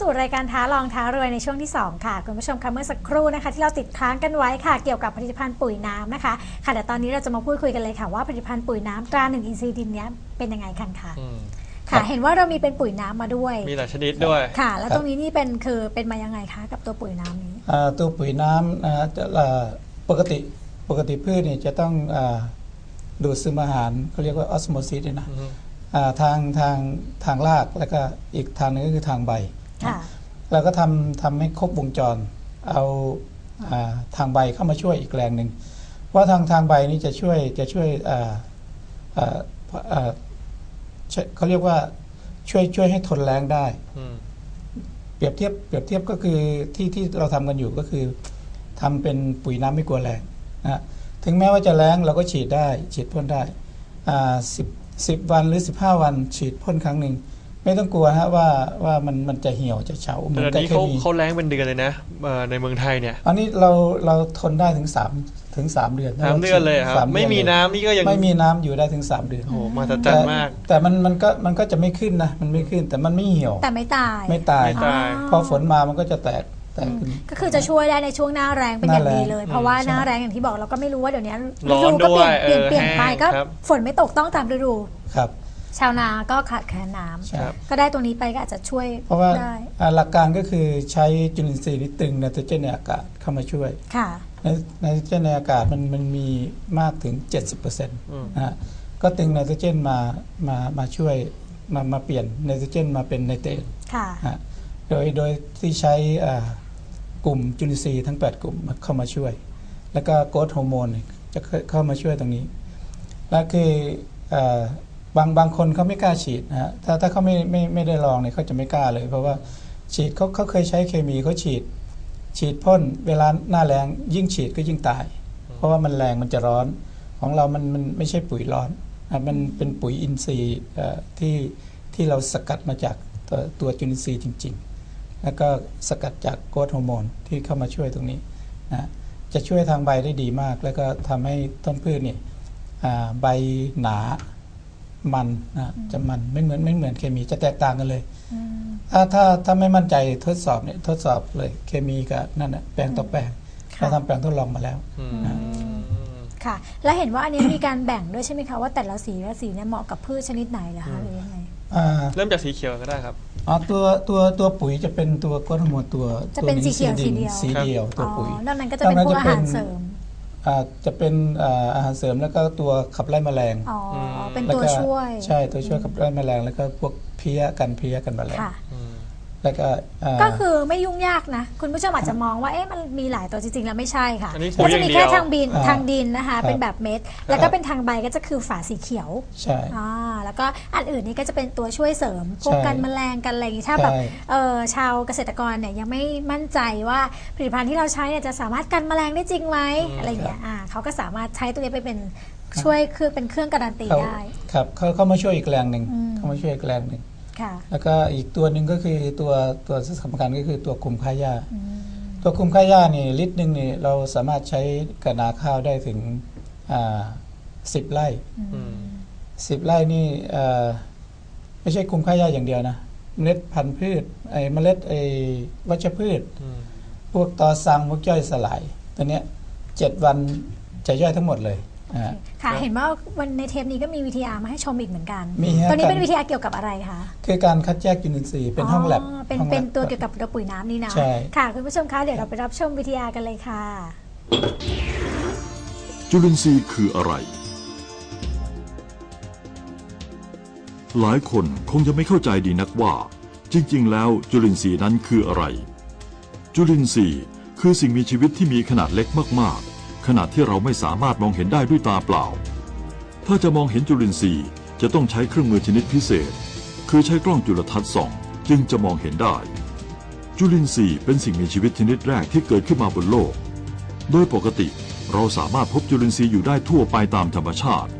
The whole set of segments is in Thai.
สู่รายการท้าลองท้ารวยในช่วงที่ 2 ค่ะ คุณผู้ชมคะเมื่อสักครู่นะคะ ที่เราติดค้างกันไว้ค่ะ เกี่ยวกับผลิตภัณฑ์ปุ๋ยน้ำนะคะ ค่ะแต่ตอนนี้เราจะมาพูดคุยกันเลยค่ะว่าผลิตภัณฑ์ปุ๋ยน้ำตราหนึ่งอินทรีย์ดินเนี้ยเป็นยังไงกันค่ะอืมค่ะ เห็นว่าเรามีเป็นปุ๋ยน้ำมาด้วย มีหลายชนิดด้วยค่ะ แล้วครับตรงนี้นี่เป็นคือเป็นมายังไงคะกับตัวปุ๋ยน้ำนี้อ่าตัวปุ๋ยน้ำนะฮะจะอ่าปกติปกติพืชเนี่ยจะต้องอาดูดซึมอาหารเขาเรียกว่าออสโมซิสนะอือฮึอ่าทางทางทางรากแล้วก็อีกทางหนึงก็คือทางใบค่ะ เราก็ทำทำให้ครบวงจรเอาอาทางใบเข้ามาช่วยอีกแรงหนึ่งว่าทางทางใบนี้จะช่วยจะช่วยอ่าอ่าอ่าช่วยเขาเรียกว่าช่วยช่วยให้ทนแรงได้อืมเปรียบเทียบเปรียบเทียบก็คือที่ที่เราทำกันอยู่ก็คือทำเป็นปุ๋ยน้ำไม่กลัวแรงนะฮะถึงแม้ว่าจะแรงเราก็ฉีดได้ ฉีดพ่นได้สิบสิบวันหรือ15วัน ฉีดพ่นครั้งหนึ่ง ไม่ต้องกลัวฮะว่าว่ามันมันจะเหี่ยวจะเฉาเหมืแต่อนอันกับนี้เคเขามีเขาแรงเป็นเดือนเลยนะเอ่อในเมืองไทยเนี่ย อันนี้เราเราทนได้ถึง3ถึง3เดือนสามเดือนเลยครับสาเดือนไม่มีน้ำนี่ก็ยังไม่มีน้ำอยู่ได้ถึง3เดือนโอ้โหมหัศจรรย์มาก แต่มันมันก็มันก็จะไม่ขึ้นนะมันไม่ขึ้นแต่มันไม่เหี่ยว แต่ไม่ตาย ไม่ตายไม่ตายอ๋อพอฝนมามันก็จะแตกแตกขึ้นก็คือจะช่วยได้ในช่วงหน้าแรงเป็นอย่างหน้าแรงดีเลย เพราะว่าอืมหน้าแรงอย่างที่บอกเราก็ไม่รู้ว่าเดี๋ยวนี้ร้อนฤก็เปลี่ยนด้วยเปลี่ยนเออเปลี่ยนไปแห้งก็ครับฝนไม่ตกต้องตามฤดูครับ ชาวนาก็ขาดแคลนน้ำใช่ครับก็ได้ตรงนี้ไปก็อาจจะช่วยเพราะว่าได้อ่าหลักการก็คือใช้จุลินทรีย์ที่ตึงไนโตรเจนในอากาศเข้ามาช่วยค่ะ ไนไนโตรเจนในอากาศมันมันมีมากถึง 70%นอืมะฮะก็ตึงไนโตรเจนมามามาช่วยมามาเปลี่ยนไนโตรเจนมาเป็นไนเตรต ค่ะ ฮะโดยโดยที่ใช้อ่ากลุ่มจุลินทรีย์ทั้ง 8 กลุ่มมาเข้ามาช่วย แล้วก็โกรทฮอร์โมนเนี่ยจะเข้าเข้ามาช่วยตรงนี้ แล้วคืออ่า บางบางคนเขาไม่กล้าฉีดนะฮะถ้าถ้าเขาไม่ไม่ไม่ได้ลองเนี่ยเขาจะไม่กล้าเลย เพราะว่าฉีดเขาเขาเคยใช้เคมีเขาฉีด ฉีดพ่นเวลาหน้าแรงยิ่งฉีดก็ยิ่งตาย เพราะว่ามันแรงมันจะร้อน ของเรามันมันไม่ใช่ปุ๋ยร้อนอะมันเป็นปุ๋ยอินทรีย์ที่ที่เราสกัดมาจากตัวตัวจุลินทรีย์จริง ๆ แล้วก็สกัดจากโกรทฮอร์โมนที่เข้ามาช่วยตรงนี้นะจะช่วยทางใบได้ดีมาก แล้วก็ทำให้ต้นพืชเนี่ยใบหนา มันนะจะมันไม่เหมือนไม่เหมือนเคมีจะแตกต่างกันเลยอืมถ้าถ้าถ้าไม่มั่นใจทดสอบเนี่ยทดสอบเลยเคมีกับนั่นแหะแปลงต่อแปลงค่ะเราทำแปลงทดลองมาแล้วอืมค่ะ แล้วเห็นว่าอันนี้มีการแบ่งด้วยใช่ไหมคะว่าแต่ละสีและสีเนี่ยเหมาะกับพืชชนิดไหนเหรอคะหรือยังไงอ่าเริ่มจากสีเขียวก็ได้ครับอ๋อตัวตัวตัวปุ๋ยจะเป็นตัวโกรทฮอร์โมนตัวจะเป็นตัวสีเขียวดินสีสีเดียวเดียวตัวปุ๋ยอ๋อนอกนั้นก็จะเป็นพวกอาหารเสริม อ่าจะเป็นอ่าอาหารเสริมแล้วก็ตัวขับไล่แมลงอ๋ออมเป็นแล้วตัวก็ช่วย ใช่ตัวช่วยขับไล่แมลงแล้วก็พวกเพี้ยกันเพี้ยกันแมลง ค่ะ อืม แล้วก็อ่า ก็คือไม่ยุ่งยากนะ คุณผู้ชมอาจจะมองว่าเอ๊ะมันมีหลายตัวจริงๆ แล้วไม่ใช่ค่ะอันนี้ปุ๋ก็ยอจะย่างมีเดีแค่ยว ทางบินอ่าทางดินนะคะ ครับ เป็นแบบเม็ดแล้วก็เป็นทางใบก็จะคือฝาสีเขียวใช่ อ่าแล้วก็อันอื่นนี่ก็จะเป็นตัวช่วยเสริมพวกใช่กันแมลงกันอะไรอย่างงี้ถ้าแบบใช่ เออชาวเกษตรกรเนี่ยยังไม่มั่นใจว่าผลิตภัณฑ์ที่เราใช้เนี่ยจะสามารถกันแมลงได้จริงไหมอืมอะไรอย่างเงี้ยอ่าเขาก็สามารถใช้ตัวนี้ไปเป็นช่วยคือเป็นเครื่องการันตีเขาได้ ครับเขาเข้ามาช่วยอีกแรงหนึ่งอืม เข้ามาช่วยอีกแรงหนึ่งค่ะ แล้วก็อีกตัวหนึ่งก็คือตัวตัวสำคัญก็คือตัวคุมค่าหญ้าอืมตัวคุมค่าหญ้านี่ลิตรหนึ่งนี่เราสามารถใช้กับนาข้าวได้ถึงสิบไร่อืมสิบไร่นี่เอ่อไม่ใช่คุมค่าหญ้าอย่างเดียวนะเมล็ดพันธุ์พืชไอ้เมล็ดไอ้วัชพืชอืมพวกตอสังพวกย่อยสลาย ตัวเนี้ยเจ็ดวันจะย่อยทั้งหมดเลยอ่า ค่ะครับเห็นว่าวันในเทปนี้ก็มีวิทยามาให้ชมอีกเหมือนกัน มีฮะตัวนี้เป็นการวิทยาเกี่ยวกับอะไรคะ คือการคัดแยกจุลินทรีย์เป็นห้องแลบเป็นห้องเป็นแลบตัวเกี่ยวกับตัวปุ๋ยน้ำนี่นะ ใช่ ค่ะ คุณผู้ชมคะ เดี๋ยวเราไปรับชมวิทยากันเลยค่ะ จุลินทรีย์คืออะไร หลายคนคงจะไม่เข้าใจดีนักว่า จริง ๆ แล้วจุลินทรีย์นั้นคืออะไร จุลินทรีย์คือสิ่งมีชีวิตที่มีขนาดเล็กมากๆ ขนาดที่เราไม่สามารถมองเห็นได้ด้วยตาเปล่า ถ้าจะมองเห็นจุลินทรีย์จะต้องใช้เครื่องมือชนิดพิเศษ คือใช้กล้องจุลทรรศน์ส่อง จึงจะมองเห็นได้ จุลินทรีย์เป็นสิ่งมีชีวิตชนิดแรกที่เกิดขึ้นมาบนโลก โดยปกติเราสามารถพบจุลินทรีย์อยู่ได้ทั่วไปตามธรรมชาติ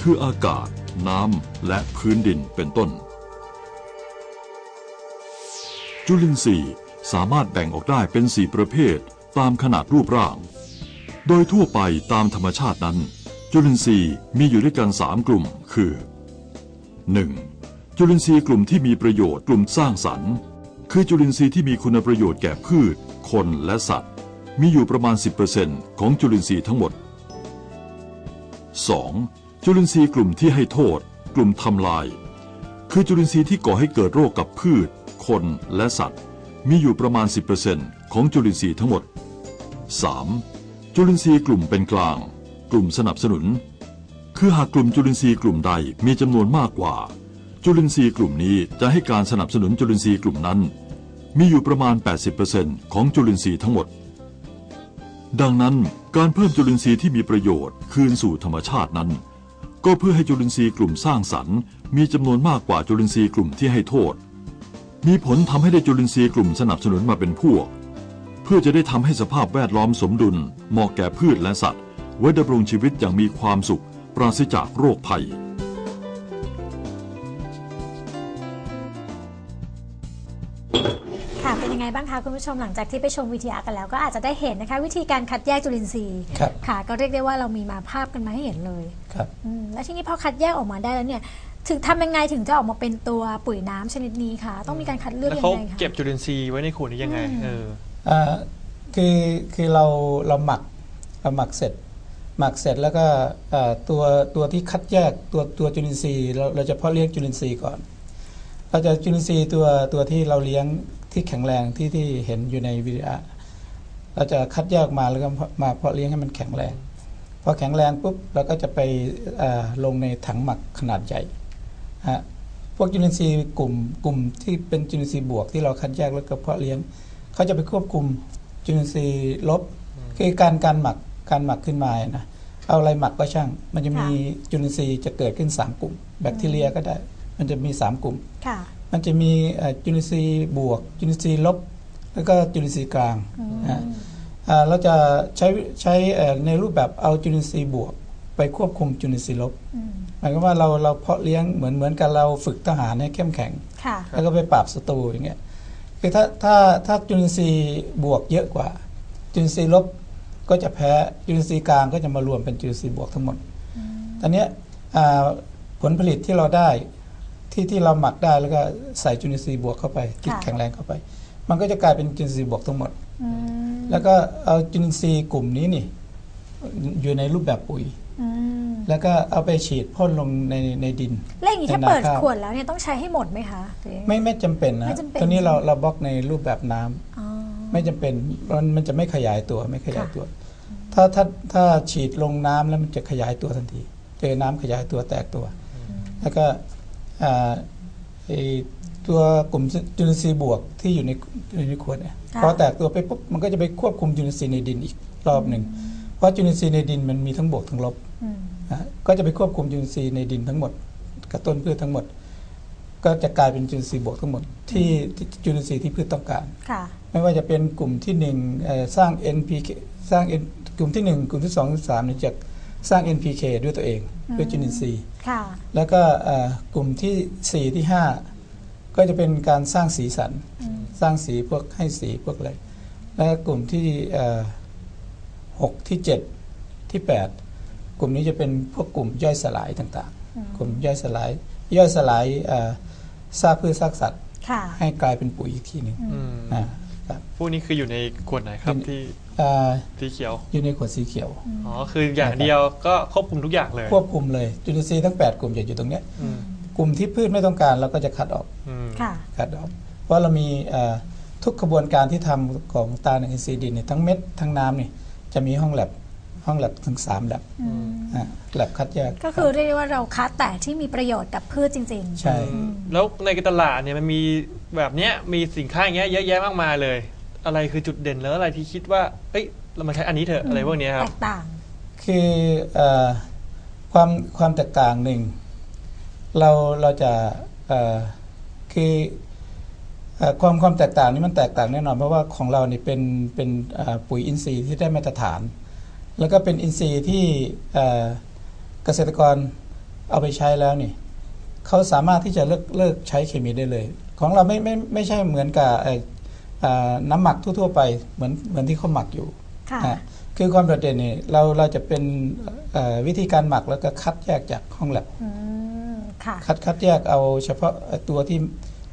คืออากาศ น้ำ และพื้นดินเป็นต้น จุลินทรีย์สามารถแบ่งออกได้เป็นสี่ประเภท ตามขนาดรูปร่าง โดยทั่วไปตามธรรมชาตินั้น จุลินทรีย์มีอยู่ด้วยกันสามกลุ่ม คือ 1. จุลินทรีย์กลุ่มที่มีประโยชน์กลุ่มสร้างสรรค์ คือจุลินทรีย์ที่มีคุณประโยชน์แก่พืช คนและสัตว์ มีอยู่ประมาณ 10%ของจุลินทรีย์ทั้งหมด 2. จุลินทรีย์กลุ่มที่ให้โทษ กลุ่มทำลาย คือจุลินทรีย์ที่ก่อให้เกิดโรคกับพืช คนและสัตว์ มีอยู่ประมาณ 10%ของจุลินทรีย์ทั้งหมด 3. จุลินทรีย์กลุ่มเป็นกลาง กลุ่มสนับสนุน คือหากกลุ่มจุลินทรีย์กลุ่มใดมีจำนวนมากกว่า จุลินทรีย์กลุ่มนี้จะให้การสนับสนุนจุลินทรีย์กลุ่มนั้น มีอยู่ประมาณ 80%ของจุลินทรีย์ทั้งหมด ดังนั้นการเพิ่มจุลินทรีย์ที่มีประโยชน์ คืนสู่ธรรมชาตินั้น ก็เพื่อให้จุลินทรีย์กลุ่มสร้างสรรค์มีจำนวนมากกว่าจุลินทรีย์กลุ่มที่ให้โทษ มีผลทำให้ได้จุลินทรีย์กลุ่มสนับสนุนมาเป็นพวก เพื่อจะได้ทำให้สภาพแวดล้อมสมดุลเหมาะแก่พืชและสัตว์ ไว้ดำรงชีวิตอย่างมีความสุข ปราศจากโรคภัย ค่ะเป็นยังไงบ้างคะคุณผู้ชมหลังจากที่ไปชมวิทยากันแล้วก็อาจจะได้เห็นนะคะ วิธีการคัดแยกจุลินทรีย์ครับ ค่ะก็เรียกได้ว่าเรามีมาภาพกันมาให้เห็นเลยครับ อืมแล้วทีนี้พอคัดแยกออกมาได้แล้วเนี่ย ถึงทำยังไงถึงจะออกมาเป็นตัวปุ๋ยน้ำชนิดนี้คะต้องมีการคัดเลือกแล้วยัเขางไงคะ เก็บจุลินทรีย์ไว้ในขวดนี้ยังไง อืม เอออ่า คือคือเราเราหมักเราหมักเสร็จ หมักเสร็จแล้วก็ตัวตัวที่คัดแยกตัวตัวจุลินทรีย์เราเราจะเพาะเลี้ยงจุลินทรีย์ก่อน เราจะจุลินทรีย์ตัวตัวที่เราเลี้ยงที่แข็งแรงที่ที่เห็นอยู่ในวิดีโอเราจะคัดแยกมาแล้วก็มาเพาะเลี้ยงให้มันแข็งแรงพอแข็งแรงปุ๊บเราก็จะไปลงในถังหมักขนาดใหญ่ฮะพวกจุลินทรีย์กลุ่มกลุ่มที่เป็นจุลินทรีย์บวกที่เราคัดแยกแล้วก็เพาะเลี้ยง เขาจะไปควบคุมจุลินทรีย์ลบคือการการหมักการหมักขึ้นมานะเอาอะไรหมักก็ช่าง มันจะมีจุลินทรีย์จะเกิดขึ้น 3 กลุ่ม แบคทีเรียก็ได้ มันจะมี 3 กลุ่มค่ะมันจะมีเอ่อจุลินทรีย์บวก จุลินทรีย์ลบ แล้วก็จุลินทรีย์กลางอืมนะอ่าเราจะใช้ใช้เอ่อในรูปแบบเอาจุลินทรีย์บวก ไปควบคุมจุลินทรีย์ลบอืมหมายความว่าเราเราเพาะเลี้ยงเหมือนเหมือนกับเราฝึกทหารให้เข้มแข็งค่ะแล้วก็ไปปราบศัตรูอย่างเงี้ย คือถ้าถ้าถ้าจุลินทรีย์บวกเยอะกว่า จุลินทรีย์ลบก็จะแพ้จุลินทรีย์กลางก็จะมารวมเป็นจุลินทรีย์บวกทั้งหมดตอนเนี้ยอ่าผลผลิตที่เราได้ที่ที่เราหมักได้แล้วก็ใส่จุลินทรีย์บวกเข้าไปที่ค่ะแข็งแรงเข้าไป มันก็จะกลายเป็นจุลินทรีย์บวกทั้งหมดอืมแล้วก็เอาจุลินทรีย์กลุ่มนี้นี่อยู่ในรูปแบบปุ๋ยอืม แล้วก็เอาไปฉีดพ่นลงในในดิน แล้วอย่างนี้ถ้าในนาเปิดข้าวขวดแล้วเนี่ยต้องใช้ให้หมดไหมคะหรือยังงไม่ไม่จำเป็นนะไม่จำเป็นตัวนี้เราใช่ไหมเราบล็อกในรูปแบบน้ำอ๋อไม่จำเป็นมันมันจะไม่ขยายตัวไม่ขยายตัว ถ้าถ้าถ้าฉีดลงน้ำแล้วมันจะขยายตัวทันที เจอน้ำขยายตัวแตกตัว แล้วก็อ่าไอ้ตัวกลุ่มจุลินทรีย์บวกที่อยู่ในอยู่ในขวดเนี่ยค่ะพอแตกตัวไปปุ๊บมันก็จะไปควบคุมจุลินทรีย์ในดินอีกรอบหนึ่ง เพราะจุลินทรีย์ในดินมันมีทั้งบวกทั้งลบอืมนะก็จะไปควบคุมจุลินทรีย์ในดินทั้งหมดกับต้นพืชทั้งหมด ก็จะกลายเป็นจุลินทรีย์บวกทั้งหมดที่ที่จุลินทรีย์ที่พืชต้องการค่ะไม่ว่าจะเป็นกลุ่มที่หนึ่งเอ่อสร้าง NPK สร้าง N กลุ่มที่หนึ่งกลุ่มที่สองกลุ่มที่สามเนี่ยจะสร้าง NPK ด้วยตัวเองด้วยจุลินทรีย์ค่ะแล้วก็เอ่อกลุ่มที่สี่ที่ห้าก็จะเป็นการสร้างสีสันอืมสร้างสีพวกให้สีพวกอะไรแล้วกลุ่มที่ เอ่อหกที่เจ็ดที่แปดกลุ่มนี้จะเป็นพวกกลุ่มย่อยสลายต่างอืมๆกลุ่มย่อยสลายย่อยสลายเอ่อซากพืชซากสัตว์ค่ะให้กลายเป็นปุ๋ยอีกทีหนึ่งอืมนะครับพวกนี้คืออยู่ในขวดไหนครับเป็นที่เอ่อสีเขียว อยู่ในขวดสีเขียว อ๋อ คืออย่างเดียวก็ควบคุมทุกอย่างเลย ควบคุมเลยจุลินทรีย์ทั้ง 8 กลุ่มจะอยู่ตรงเนี้ยอืมกลุ่มที่พืชไม่ต้องการเราก็จะคัดออกอืมค่ะคัดออก เพราะเรามีเอ่อทุกขบวนการที่ทำของตาในอินทรีย์ดินเนี่ยทั้งเม็ดทั้งน้ำนี่ จะมีห้องแลบห้องแลบถึง3แลบอืมอะแลบคัดแยก ก็คือเรียกได้ว่าเราคัดแต่ที่มีประโยชน์กับพืชจริง ๆ ใช่อืมแล้วในตลาดเนี่ยมันมีแบบเนี้ยมีสินค้าอย่างเงี้ยเยอะแยะมากมายเลย อะไรคือจุดเด่นแล้วอะไรที่คิดว่าเอ้ยเรามาใช้อันนี้เถอะอะไรพวกเนี้ยคแตรับกต่าง คือเอ่อความความแตกต่างหนึ่งเราเราจะเอ่อคือเอ่อ ความความแตกต่างนี้มันแตกต่างแน่นอนเพราะว่าของเรานี่เป็นเป็นเอ่อปุ๋ยอินทรีย์ที่ได้มาตรฐาน แล้วก็เป็นอินทรีย์ที่เอ่อเกษตรกรเอาไปใช้แล้วนี่เขาสามารถที่จะเลิกเลิกใช้เคมีได้เลย ของเราไม่ไม่ไม่ใช่เหมือนกับเอ่อเอ่อน้ำหมักทั่ว ๆ ไปเหมือนเหมือนที่เขาหมักอยู่ค่ะอะคือความโดดเด่นเนี่ยเราเราจะเป็นเอ่อวิธีการหมักแล้วก็คัดแยกจากห้องแลบอืมค่ะคัดคัดแยกเอาเฉพาะตัวที่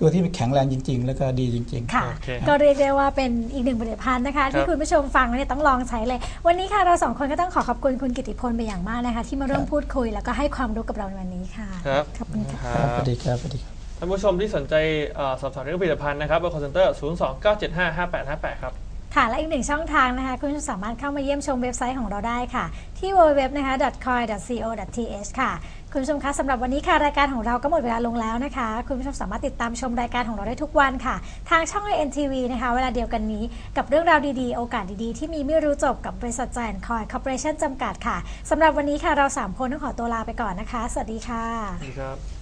ตัวที่แข็งแรงจริง ๆ แล้วก็ดีจริงๆ ค่ะ โอเค ก็เรียกได้ว่าเป็นอีกหนึ่งผลิตภัณฑ์นะคะครัที่บคุณผู้ชมฟังแล้วเนี่ยต้องลองใช้เลย วันนี้ค่ะเราสองคนก็ต้องขอขอบคุณคุณกิติพลเป็นอย่างมากนะคะ ที่มาร่วมครับพูดคุยแล้วก็ให้ความรู้กับเราในวันนี้ค่ะครับ ขอบคุณค่ะคครัรับสบวัสดีครับสวัสดีครับ ท่านผู้ชมที่สนใจเอ่อสอบถามเรื่องผลิตภัณฑ์นะครับเบอร์ call center 0 2 9 7 5 5 8 5 8 ครับ ค่ะ และอีกหนึ่งช่องทางนะคะ คุณผู้ชมสามารถเข้ามาเยี่ยมชมเว็บไซต์ของเราได้ค่ะ ที่ www นะคะ coin.co.th คุณผู้ชมคะสำหรับวันนี้ค่ะรายการของเราก็หมดเวลาลงแล้วนะคะ คุณผู้ชมสามารถติดตามชมรายการของเราได้ทุกวันค่ะ ทางช่อง INTV นะคะ เวลาเดียวกันนี้กับเรื่องราวดีๆ โอกาสดีๆ ที่มีไม่รู้จบกับบริษัทแจนคอยคอร์ปอเรชั่นจำกัดค่ะสำหรับวันนี้ค่ะเราสามคนต้องขอตัวลาไปก่อนนะคะ สวัสดีค่ะสวัสดีครับ